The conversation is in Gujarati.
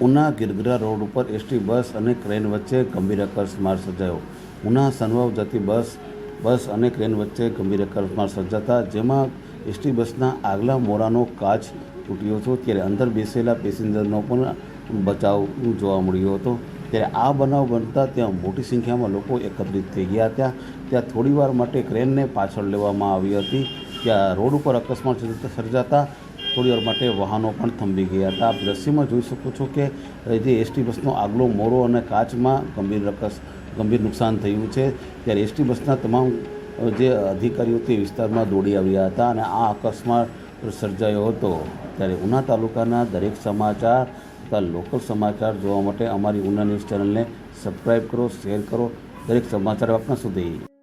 ઉના ગિરગરા રોડ ઉપર એસટી બસ અને ક્રેન વચ્ચે ગંભીર અકસ્માત સર્જાયો. ઉના સનવાવ જતી બસ બસ અને ક્રેન વચ્ચે ગંભીર અકસ્માત સર્જાતા, જેમાં એસટી બસના આગલા મોરાનો કાચ તૂટ્યો હતો. ત્યારે અંદર બેસેલા પેસેન્જરનો પણ બચાવ જોવા મળ્યો હતો. ત્યારે આ બનાવ બનતા ત્યાં મોટી સંખ્યામાં લોકો એકત્રિત થઈ ગયા હતા. ત્યાં થોડીવાર માટે ક્રેનને પાછળ લેવામાં આવી હતી. ત્યાં રોડ ઉપર અકસ્માત સર્જ- સર્જાતા થોડીવાર માટે વાહનો પણ થંભી ગયા હતા. આપ દ્રશ્યમાં જોઈ શકો છો કે જે એસટી બસનો આગલો મોરો અને કાચમાં ગંભીર રકસ, ગંભીર નુકસાન થયું છે. ત્યારે એસટી બસના તમામ જે અધિકારીઓ તે વિસ્તારમાં દોડી આવ્યા હતા અને આ અકસ્માત સર્જાયો હતો. ત્યારે ઉના તાલુકાના દરેક સમાચાર તથા લોકલ સમાચાર જોવા માટે અમારી ઉના ન્યૂઝ ચેનલને સબસ્ક્રાઈબ કરો, શેર કરો. દરેક સમાચાર આપના સુધી.